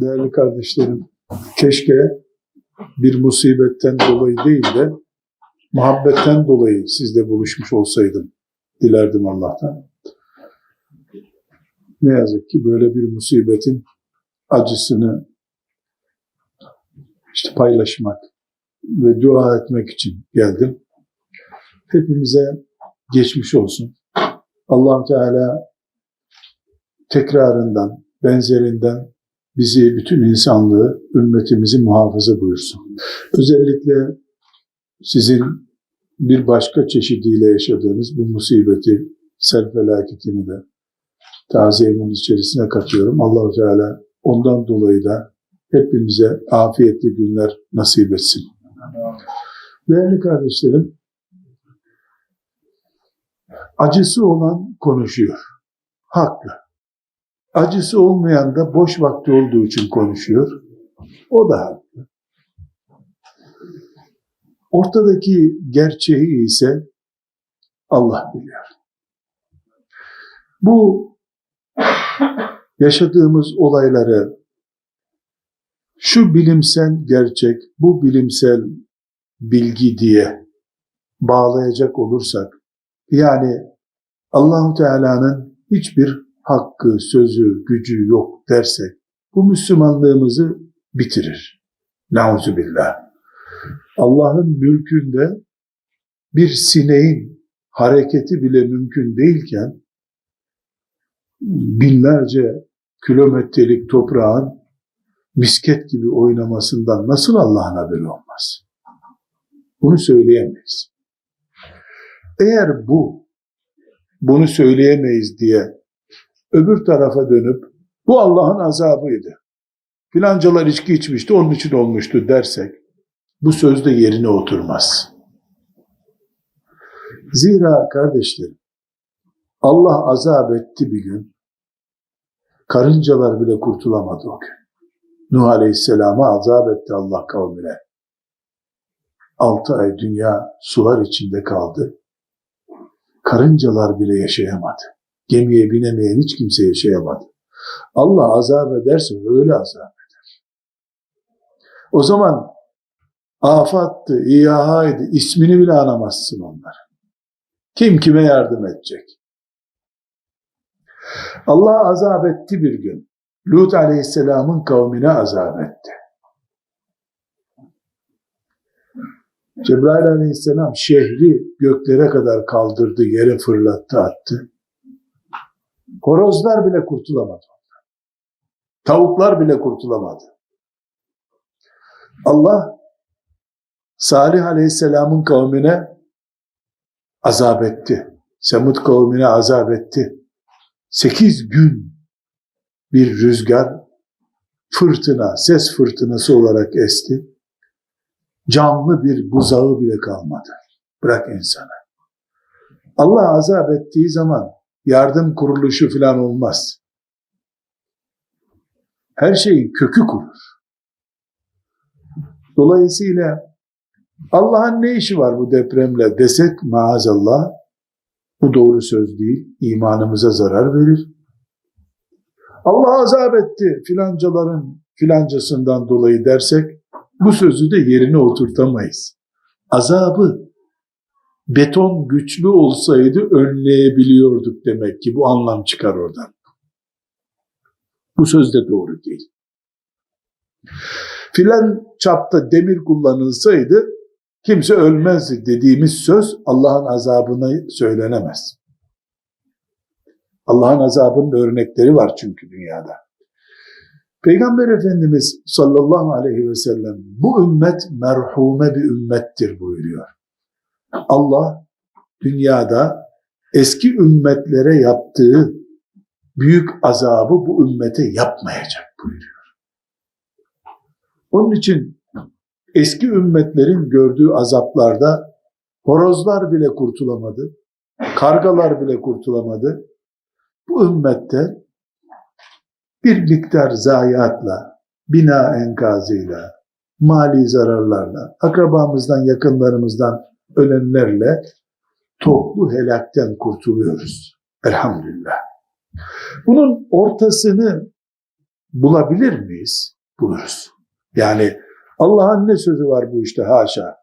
Değerli kardeşlerim, keşke bir musibetten dolayı değil de muhabbetten dolayı sizle buluşmuş olsaydım dilerdim Allah'tan. Ne yazık ki böyle bir musibetin acısını işte paylaşmak ve dua etmek için geldim. Hepimize geçmiş olsun. allah Teala tekrarından, benzerinden bizi, bütün insanlığı, ümmetimizi muhafaza buyursun. Özellikle sizin bir başka çeşidiyle yaşadığınız bu musibeti, sel felaketini de taziyemin içerisine katıyorum. allah Teala ondan dolayı da hepimize afiyetli günler nasip etsin. Değerli kardeşlerim, acısı olan konuşuyor. Haklı. Acısı olmayan da boş vakti olduğu için konuşuyor. O da haklı. Ortadaki gerçeği ise Allah biliyor. Bu yaşadığımız olayları şu bilimsel gerçek, bu bilimsel bilgi diye bağlayacak olursak, yani Allahu Teala'nın hiçbir hakkı, sözü, gücü yok dersek, bu Müslümanlığımızı bitirir. Nauzu billah. Allah'ın mülkünde bir sineğin hareketi bile mümkün değilken, binlerce kilometrelik toprağın misket gibi oynamasından nasıl Allah'ın haberi olmaz? Bunu söyleyemeyiz. Eğer bu, bunu söyleyemeyiz diye öbür tarafa dönüp bu Allah'ın azabıydı. Filancalar içki içmişti, onun için olmuştu dersek bu sözde yerine oturmaz. Zira kardeşlerim Allah azap etti bir gün. Karıncalar bile kurtulamadı o gün. Nuh Aleyhisselam'a azap etti Allah kavmine. Altı ay dünya sular içinde kaldı. Karıncalar bile yaşayamadı. Gemiye binemeyen hiç kimse yaşayamadı. Allah azap ederse öyle azap eder. O zaman afattı, iyahaydı, ismini bile anamazsın onları. Kim kime yardım edecek? Allah azap etti bir gün. Lut aleyhisselamın kavmine azap etti. Cebrail aleyhisselam şehri göklere kadar kaldırdı, yere fırlattı, attı. Horozlar bile kurtulamadı. Tavuklar bile kurtulamadı. Allah Salih Aleyhisselam'ın kavmine azap etti. Semud kavmine azap etti. Sekiz gün bir rüzgar fırtına, ses fırtınası olarak esti. Canlı bir buzağı bile kalmadı. Bırak insana. Allah azap ettiği zaman yardım kuruluşu falan olmaz. Her şeyin kökü kurur. Dolayısıyla Allah'ın ne işi var bu depremle desek maazallah bu doğru söz değil. İmanımıza zarar verir. Allah azap etti filancaların filancasından dolayı dersek bu sözü de yerine oturtamayız. Azabı beton güçlü olsaydı önleyebiliyorduk demek ki bu anlam çıkar oradan. Bu söz de doğru değil. Filan çapta demir kullanılsaydı kimse ölmezdi dediğimiz söz Allah'ın azabına söylenemez. Allah'ın azabının örnekleri var çünkü dünyada. Peygamber Efendimiz sallallahu aleyhi ve sellem bu ümmet merhume bir ümmettir buyuruyor. Allah dünyada eski ümmetlere yaptığı büyük azabı bu ümmete yapmayacak buyuruyor. Onun için eski ümmetlerin gördüğü azaplarda horozlar bile kurtulamadı, kargalar bile kurtulamadı. Bu ümmette bir miktar zayiatla, bina enkazıyla, mali zararlarla, akrabamızdan, yakınlarımızdan ölenlerle toplu helakten kurtuluyoruz. Elhamdülillah. Bunun ortasını bulabilir miyiz? Buluruz. Yani Allah'ın ne sözü var bu işte haşa.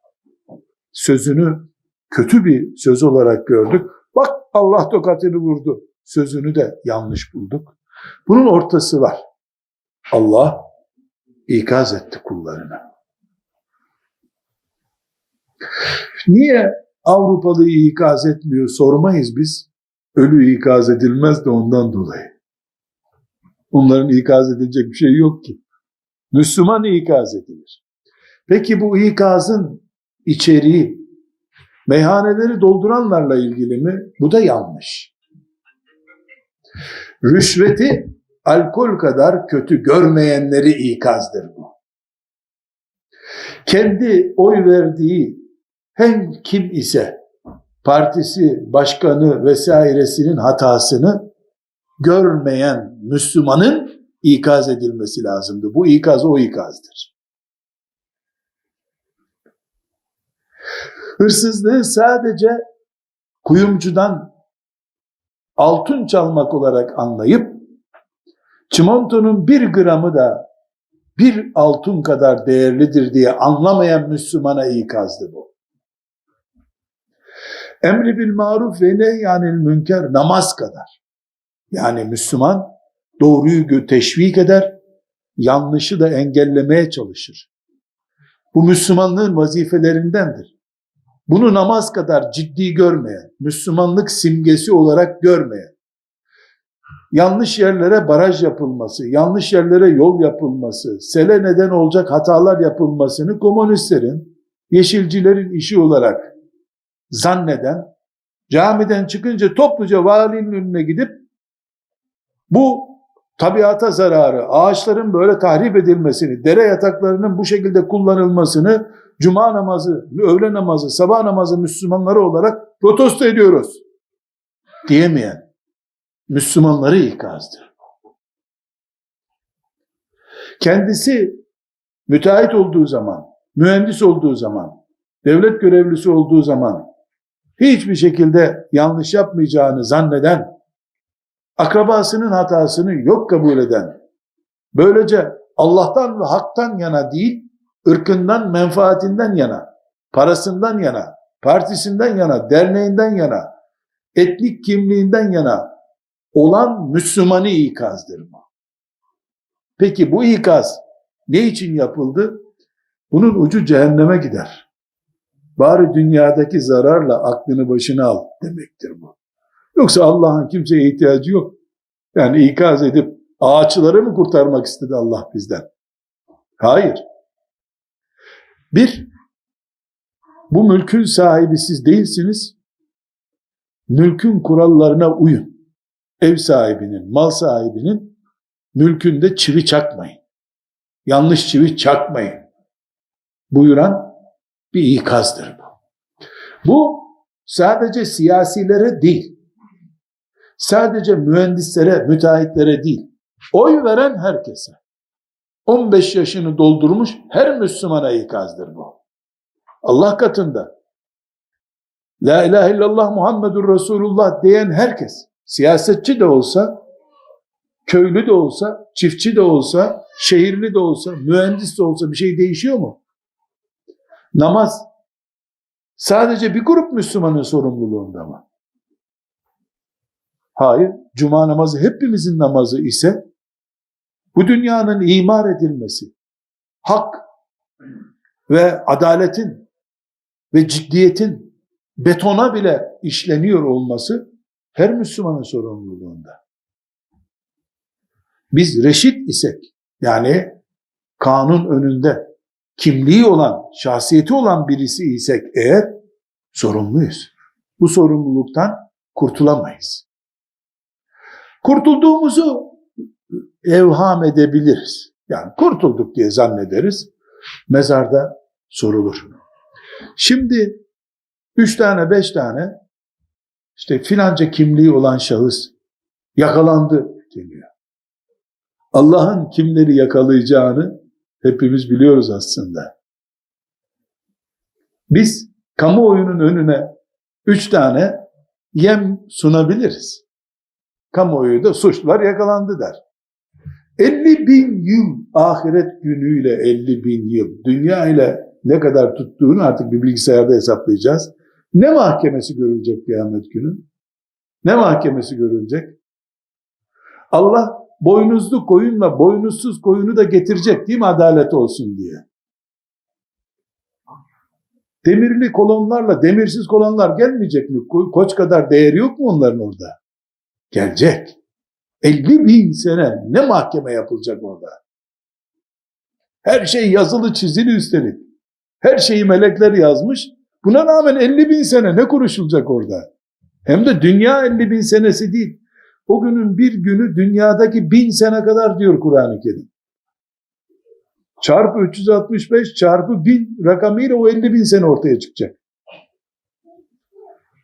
Sözünü kötü bir söz olarak gördük. Bak Allah tokatını vurdu. Sözünü de yanlış bulduk. Bunun ortası var. Allah ikaz etti kullarına. Niye Avrupalıyı ikaz etmiyor sormayız biz. Ölü ikaz edilmez de ondan dolayı. Onların ikaz edilecek bir şey yok ki. Müslüman ikaz edilir. Peki bu ikazın içeriği meyhaneleri dolduranlarla ilgili mi? Bu da yanlış. Rüşveti alkol kadar kötü görmeyenleri ikazdır bu. Kendi oy verdiği hem kim ise partisi, başkanı vesairesinin hatasını görmeyen Müslümanın ikaz edilmesi lazımdı. Bu ikaz o ikazdır. Hırsızlığı sadece kuyumcudan altın çalmak olarak anlayıp çimentonun bir gramı da bir altın kadar değerlidir diye anlamayan Müslümana ikazdı bu. Emri bil maruf ve nehyanil münker namaz kadar. Yani Müslüman doğruyu teşvik eder, yanlışı da engellemeye çalışır. Bu Müslümanlığın vazifelerindendir. Bunu namaz kadar ciddi görmeyen, Müslümanlık simgesi olarak görmeyen, yanlış yerlere baraj yapılması, yanlış yerlere yol yapılması, sele neden olacak hatalar yapılmasını komünistlerin, yeşilcilerin işi olarak zanneden, camiden çıkınca topluca valinin önüne gidip bu tabiata zararı, ağaçların böyle tahrip edilmesini, dere yataklarının bu şekilde kullanılmasını cuma namazı, öğle namazı, sabah namazı Müslümanları olarak protesto ediyoruz diyemeyen Müslümanları ikazdır. Kendisi müteahhit olduğu zaman, mühendis olduğu zaman, devlet görevlisi olduğu zaman hiçbir şekilde yanlış yapmayacağını zanneden, akrabasının hatasını yok kabul eden, böylece Allah'tan ve haktan yana değil, ırkından, menfaatinden yana, parasından yana, partisinden yana, derneğinden yana, etnik kimliğinden yana olan Müslümanı ikazdır bu. Peki bu ikaz ne için yapıldı? Bunun ucu cehenneme gider. Bari dünyadaki zararla aklını başına al demektir bu. Yoksa Allah'ın kimseye ihtiyacı yok. Yani ikaz edip ağaçları mı kurtarmak istedi Allah bizden? Hayır. Bir, bu mülkün sahibi siz değilsiniz. Mülkün kurallarına uyun. Ev sahibinin, mal sahibinin mülkünde çivi çakmayın. Yanlış çivi çakmayın. Buyuran bir ikazdır bu. Bu sadece siyasilere değil, sadece mühendislere, müteahhitlere değil, oy veren herkese. 15 yaşını doldurmuş her Müslümana ikazdır bu. Allah katında La ilahe illallah Muhammedur Resulullah diyen herkes, siyasetçi de olsa, köylü de olsa, çiftçi de olsa, şehirli de olsa, mühendis de olsa bir şey değişiyor mu? Namaz sadece bir grup Müslümanın sorumluluğunda mı? Hayır, cuma namazı hepimizin namazı ise bu dünyanın imar edilmesi, hak ve adaletin ve ciddiyetin betona bile işleniyor olması her Müslümanın sorumluluğunda. Biz reşit isek, yani kanun önünde kimliği olan, şahsiyeti olan birisi isek eğer sorumluyuz. Bu sorumluluktan kurtulamayız. Kurtulduğumuzu evham edebiliriz. Yani kurtulduk diye zannederiz. Mezarda sorulur. Şimdi üç tane, beş tane işte filanca kimliği olan şahıs yakalandı deniyor. Allah'ın kimleri yakalayacağını hepimiz biliyoruz aslında. Biz kamuoyunun önüne üç tane yem sunabiliriz. Kamuoyu da suçlular yakalandı der. 50 bin yıl ahiret günüyle 50 bin yıl dünya ile ne kadar tuttuğunu artık bir bilgisayarda hesaplayacağız. Ne mahkemesi görülecek kıyamet günü? Ne mahkemesi görülecek? Allah boynuzlu koyunla boynuzsuz koyunu da getirecek değil mi adalet olsun diye. Demirli kolonlarla demirsiz kolonlar gelmeyecek mi? Ko- Koç kadar değeri yok mu onların orada? Gelecek. 50 bin sene ne mahkeme yapılacak orada? Her şey yazılı çizili üstelik. Her şeyi melekler yazmış. Buna rağmen 50 bin sene ne konuşulacak orada? Hem de dünya 50 bin senesi değil. O günün bir günü dünyadaki bin sene kadar diyor Kur'an-ı Kerim. Çarpı 365 çarpı bin rakamıyla o 50 bin sene ortaya çıkacak.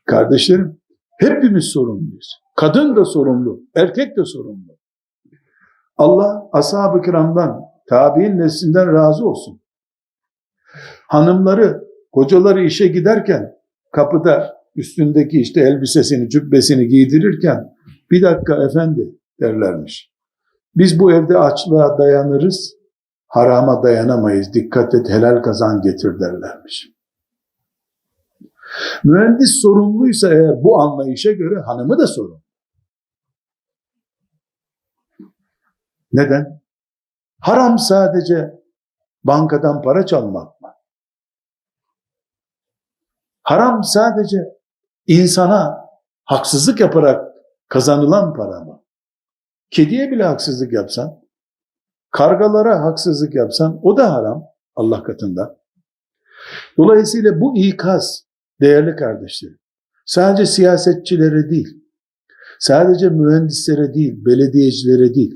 Kardeşlerim hepimiz sorumluyuz. Kadın da sorumlu, erkek de sorumlu. Allah ashab-ı kiramdan, tabi'in neslinden razı olsun. Hanımları, kocaları işe giderken kapıda üstündeki işte elbisesini, cübbesini giydirirken bir dakika efendi derlermiş. Biz bu evde açlığa dayanırız, harama dayanamayız. Dikkat et helal kazan getir derlermiş. Mühendis sorumluysa eğer bu anlayışa göre hanımı da sorumlu. Neden? Haram sadece bankadan para çalmak mı? Haram sadece insana haksızlık yaparak kazanılan para mı? Kediye bile haksızlık yapsan, kargalara haksızlık yapsan o da haram Allah katında. Dolayısıyla bu ikaz değerli kardeşlerim. Sadece siyasetçilere değil, sadece mühendislere değil, belediyecilere değil.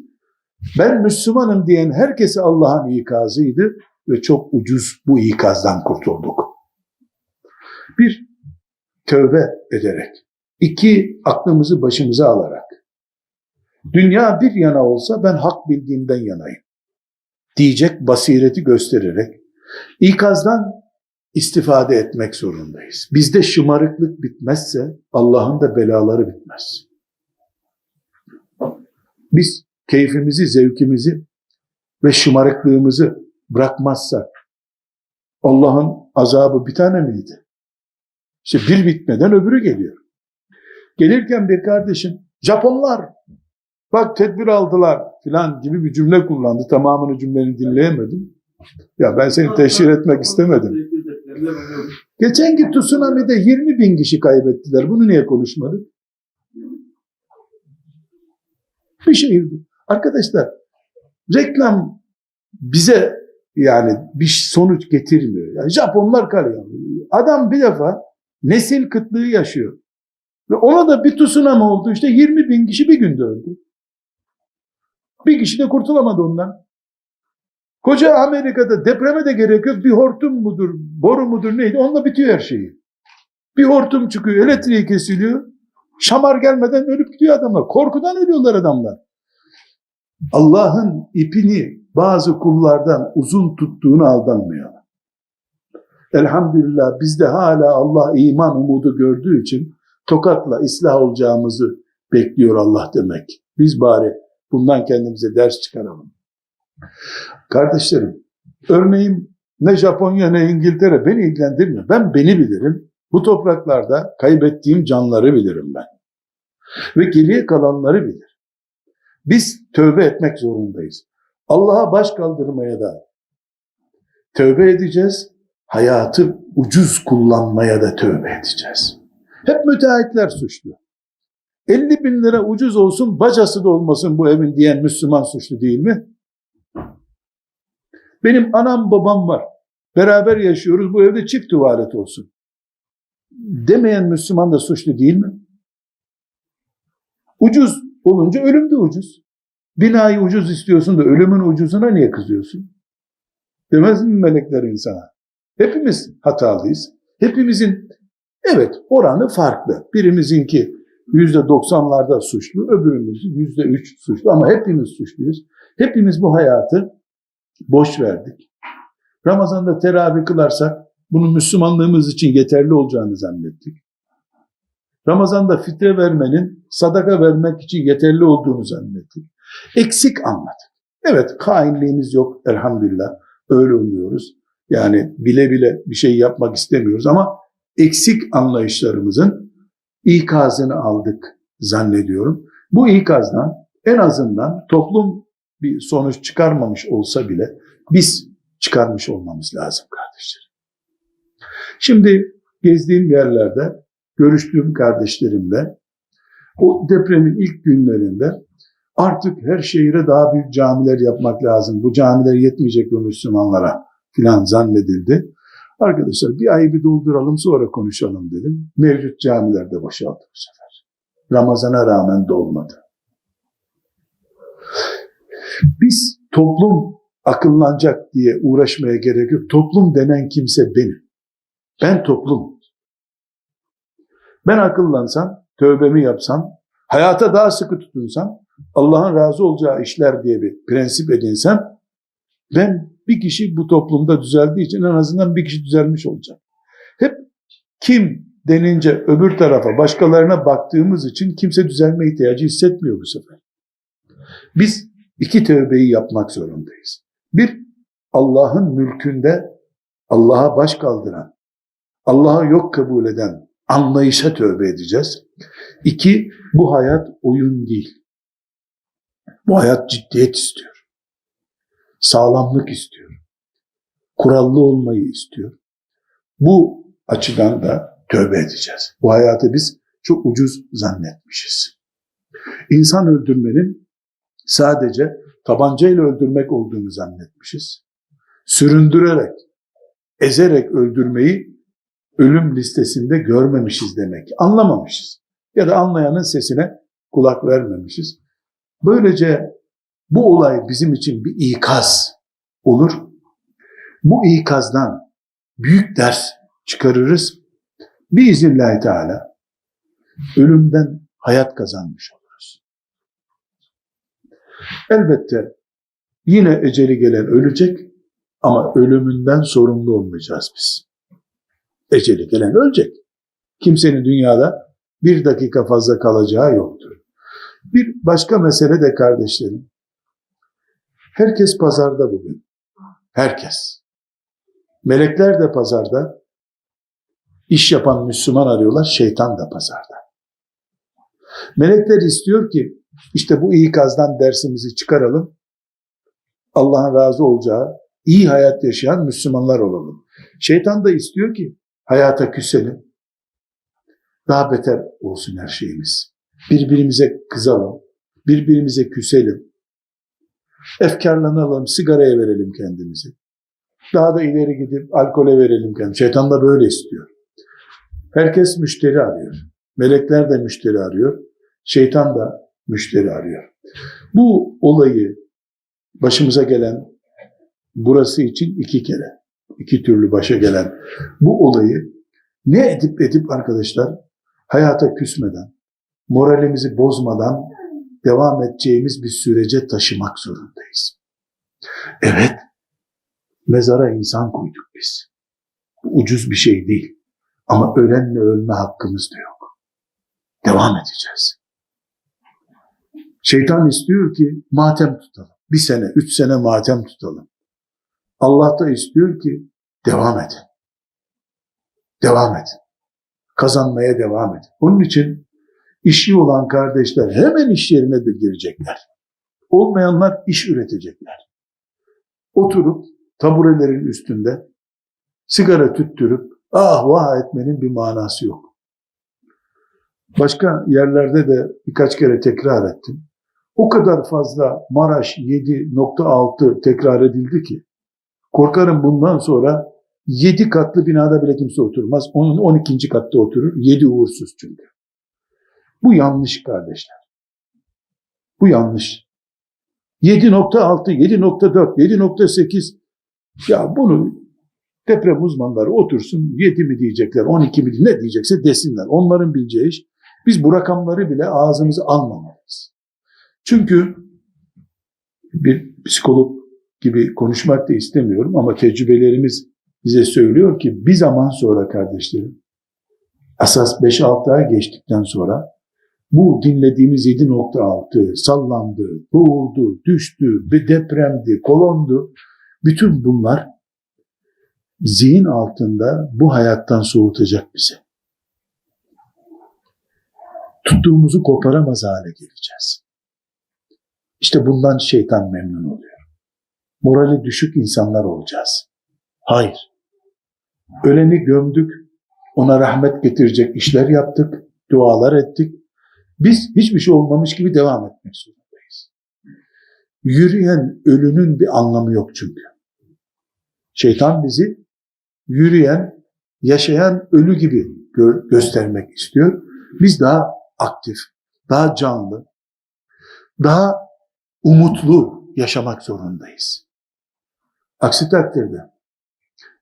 Ben Müslümanım diyen herkese Allah'ın ikazıydı ve çok ucuz bu ikazdan kurtulduk. Bir, tövbe ederek. İki, aklımızı başımıza alarak. Dünya bir yana olsa ben hak bildiğimden yanayım. Diyecek basireti göstererek. ikazdan istifade etmek zorundayız. Bizde şımarıklık bitmezse Allah'ın da belaları bitmez. Biz keyfimizi, zevkimizi ve şımarıklığımızı bırakmazsak Allah'ın azabı bir tane miydi? İşte bir bitmeden öbürü geliyor. Gelirken bir kardeşim Japonlar bak tedbir aldılar filan gibi bir cümle kullandı. Tamamını cümlenin dinleyemedim. Ya ben seni teşhir etmek istemedim. Geçenki tsunami'de 20 bin kişi kaybettiler. Bunu niye konuşmadık? Bir şehir. Arkadaşlar reklam bize yani bir sonuç getirmiyor. Yani Japonlar kalıyor. Adam bir defa nesil kıtlığı yaşıyor. Ve ona da bir tsunami oldu. İşte 20 bin kişi bir günde öldü. Bir kişi de kurtulamadı ondan. Koca Amerika'da depreme de gerek yok. Bir hortum mudur, boru mudur neydi onunla bitiyor her şeyi. Bir hortum çıkıyor, elektriği kesiliyor. Şamar gelmeden ölüp gidiyor adamlar. Korkudan ölüyorlar adamlar. Allah'ın ipini bazı kullardan uzun tuttuğunu aldanmıyor. Elhamdülillah bizde hala Allah iman umudu gördüğü için tokatla ıslah olacağımızı bekliyor Allah demek. Biz bari bundan kendimize ders çıkaralım. Kardeşlerim, örneğin ne Japonya ne İngiltere beni ilgilendirmiyor. Ben beni bilirim. Bu topraklarda kaybettiğim canları bilirim ben. Ve geriye kalanları bilir. Biz tövbe etmek zorundayız. Allah'a baş kaldırmaya da tövbe edeceğiz. Hayatı ucuz kullanmaya da tövbe edeceğiz. Hep müteahhitler suçlu. 50 bin lira ucuz olsun, bacası da olmasın bu evin diyen Müslüman suçlu değil mi? Benim anam babam var. Beraber yaşıyoruz. Bu evde çift tuvalet olsun. Demeyen Müslüman da suçlu değil mi? Ucuz olunca ölüm de ucuz. Binayı ucuz istiyorsun da ölümün ucuzuna niye kızıyorsun? Demez mi melekler insana? Hepimiz hatalıyız. Hepimizin evet oranı farklı. Birimizinki yüzde doksanlarda suçlu, öbürümüz yüzde üç suçlu ama hepimiz suçluyuz. Hepimiz bu hayatı boş verdik. Ramazan'da teravih kılarsak bunun Müslümanlığımız için yeterli olacağını zannettik. Ramazan'da fitre vermenin sadaka vermek için yeterli olduğunu zannettik. Eksik anladık. Evet hainliğimiz yok elhamdülillah. Öyle umuyoruz. Yani bile bile bir şey yapmak istemiyoruz ama eksik anlayışlarımızın ikazını aldık zannediyorum. Bu ikazdan en azından toplum bir sonuç çıkarmamış olsa bile biz çıkarmış olmamız lazım kardeşlerim. Şimdi gezdiğim yerlerde görüştüğüm kardeşlerimle o depremin ilk günlerinde artık her şehire daha büyük camiler yapmak lazım. Bu camiler yetmeyecek bu Müslümanlara filan zannedildi. Arkadaşlar bir ayı bir dolduralım sonra konuşalım dedim. Mevcut camilerde boşaldı bu sefer. Ramazana rağmen dolmadı. Biz toplum akıllanacak diye uğraşmaya gerek yok. Toplum denen kimse benim. Ben toplum. Ben akıllansam, tövbemi yapsam, hayata daha sıkı tutunsam, Allah'ın razı olacağı işler diye bir prensip edinsem, ben bir kişi bu toplumda düzeldiği için en azından bir kişi düzelmiş olacak. Hep kim denince öbür tarafa, başkalarına baktığımız için kimse düzelme ihtiyacı hissetmiyor bu sefer. Biz iki tövbeyi yapmak zorundayız. Bir, Allah'ın mülkünde Allah'a baş kaldıran, Allah'a yok kabul eden anlayışa tövbe edeceğiz. İki, bu hayat oyun değil. Bu hayat ciddiyet istiyor. Sağlamlık istiyor. Kurallı olmayı istiyor. Bu açıdan da tövbe edeceğiz. Bu hayatı biz çok ucuz zannetmişiz. İnsan öldürmenin sadece tabancayla öldürmek olduğunu zannetmişiz. Süründürerek, ezerek öldürmeyi ölüm listesinde görmemişiz demek. Anlamamışız. Ya da anlayanın sesine kulak vermemişiz. Böylece bu olay bizim için bir ikaz olur. Bu ikazdan büyük ders çıkarırız. Biiznillahü Teala ölümden hayat kazanmış oluruz. Elbette yine eceli gelen ölecek ama ölümünden sorumlu olmayacağız biz. Eceli gelen ölecek. Kimsenin dünyada bir dakika fazla kalacağı yoktur. Bir başka mesele de kardeşlerim. Herkes pazarda bugün. Herkes. Melekler de pazarda. İş yapan Müslüman arıyorlar, şeytan da pazarda. Melekler istiyor ki işte bu ikazdan dersimizi çıkaralım. Allah'ın razı olacağı iyi hayat yaşayan Müslümanlar olalım. Şeytan da istiyor ki hayata küselim. Daha beter olsun her şeyimiz. Birbirimize kızalım. Birbirimize küselim. Efkarlanalım, sigaraya verelim kendimizi. Daha da ileri gidip alkole verelim kendimizi. Şeytan da böyle istiyor. Herkes müşteri arıyor. Melekler de müşteri arıyor. Şeytan da müşteri arıyor. Bu olayı başımıza gelen burası için iki kere, iki türlü başa gelen bu olayı ne edip edip arkadaşlar hayata küsmeden, moralimizi bozmadan devam edeceğimiz bir sürece taşımak zorundayız. Evet, mezara insan koyduk biz. Bu ucuz bir şey değil. Ama ölenle ölme hakkımız da yok. Devam edeceğiz. Şeytan istiyor ki matem tutalım. Bir sene, üç sene matem tutalım. Allah da istiyor ki devam edin. Devam edin. Kazanmaya devam edin. Onun için işi olan kardeşler hemen iş yerine de girecekler. Olmayanlar iş üretecekler. Oturup taburelerin üstünde sigara tüttürüp ah vah etmenin bir manası yok. Başka yerlerde de birkaç kere tekrar ettim. O kadar fazla Maraş 7.6 tekrar edildi ki korkarım bundan sonra 7 katlı binada bile kimse oturmaz. Onun 12. katta oturur. 7 uğursuz çünkü. Bu yanlış kardeşler. Bu yanlış. 7.6, 7.4, 7.8 ya bunu deprem uzmanları otursun 7 mi diyecekler, 12 mi ne diyecekse desinler. Onların bileceği iş. Biz bu rakamları bile ağzımıza almamalıyız. Çünkü bir psikolog gibi konuşmak da istemiyorum ama tecrübelerimiz bize söylüyor ki bir zaman sonra kardeşlerim, asas 5-6 ay geçtikten sonra Bu dinlediğimiz 7.6 sallandı, boğuldu, düştü, bir depremdi, kolondu. Bütün bunlar zihin altında bu hayattan soğutacak bizi. Tuttuğumuzu koparamaz hale geleceğiz. İşte bundan şeytan memnun oluyor. Morali düşük insanlar olacağız. Hayır. Öleni gömdük, ona rahmet getirecek işler yaptık, dualar ettik. Biz hiçbir şey olmamış gibi devam etmek zorundayız. Yürüyen ölünün bir anlamı yok çünkü. Şeytan bizi yürüyen, yaşayan ölü gibi gö- göstermek istiyor. Biz daha aktif, daha canlı, daha umutlu yaşamak zorundayız. Aksi takdirde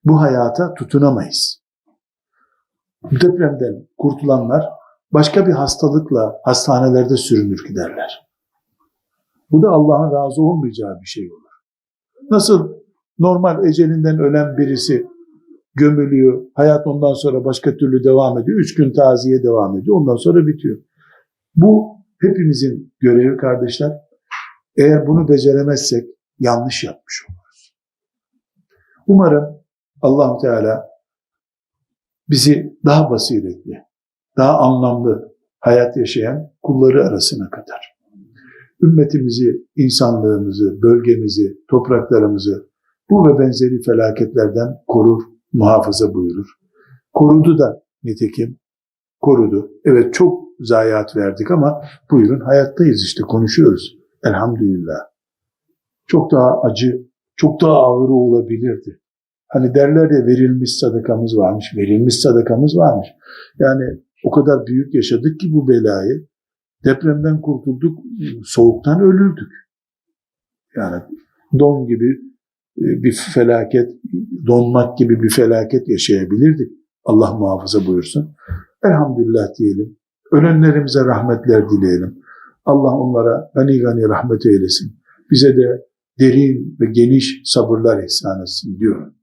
bu hayata tutunamayız. Depremden kurtulanlar başka bir hastalıkla hastanelerde sürünür giderler. Bu da Allah'ın razı olmayacağı bir şey olur. Nasıl normal ecelinden ölen birisi gömülüyor, hayat ondan sonra başka türlü devam ediyor, üç gün taziye devam ediyor, ondan sonra bitiyor. Bu hepimizin görevi kardeşler. Eğer bunu beceremezsek yanlış yapmış oluruz. Umarım allah Teala bizi daha basiretli, daha anlamlı hayat yaşayan kulları arasına katar. Ümmetimizi, insanlığımızı, bölgemizi, topraklarımızı bu ve benzeri felaketlerden korur, muhafaza buyurur. Korudu da nitekim, korudu. Evet çok zayiat verdik ama buyurun hayattayız işte konuşuyoruz. Elhamdülillah. Çok daha acı, çok daha ağır olabilirdi. Hani derler ya verilmiş sadakamız varmış, verilmiş sadakamız varmış. Yani o kadar büyük yaşadık ki bu belayı. Depremden kurtulduk, soğuktan ölürdük. Yani don gibi e, bir felaket, donmak gibi bir felaket yaşayabilirdik. Allah muhafaza buyursun. Elhamdülillah diyelim. Ölenlerimize rahmetler dileyelim. Allah onlara gani gani rahmet eylesin. Bize de derin ve geniş sabırlar ihsan etsin diyorum.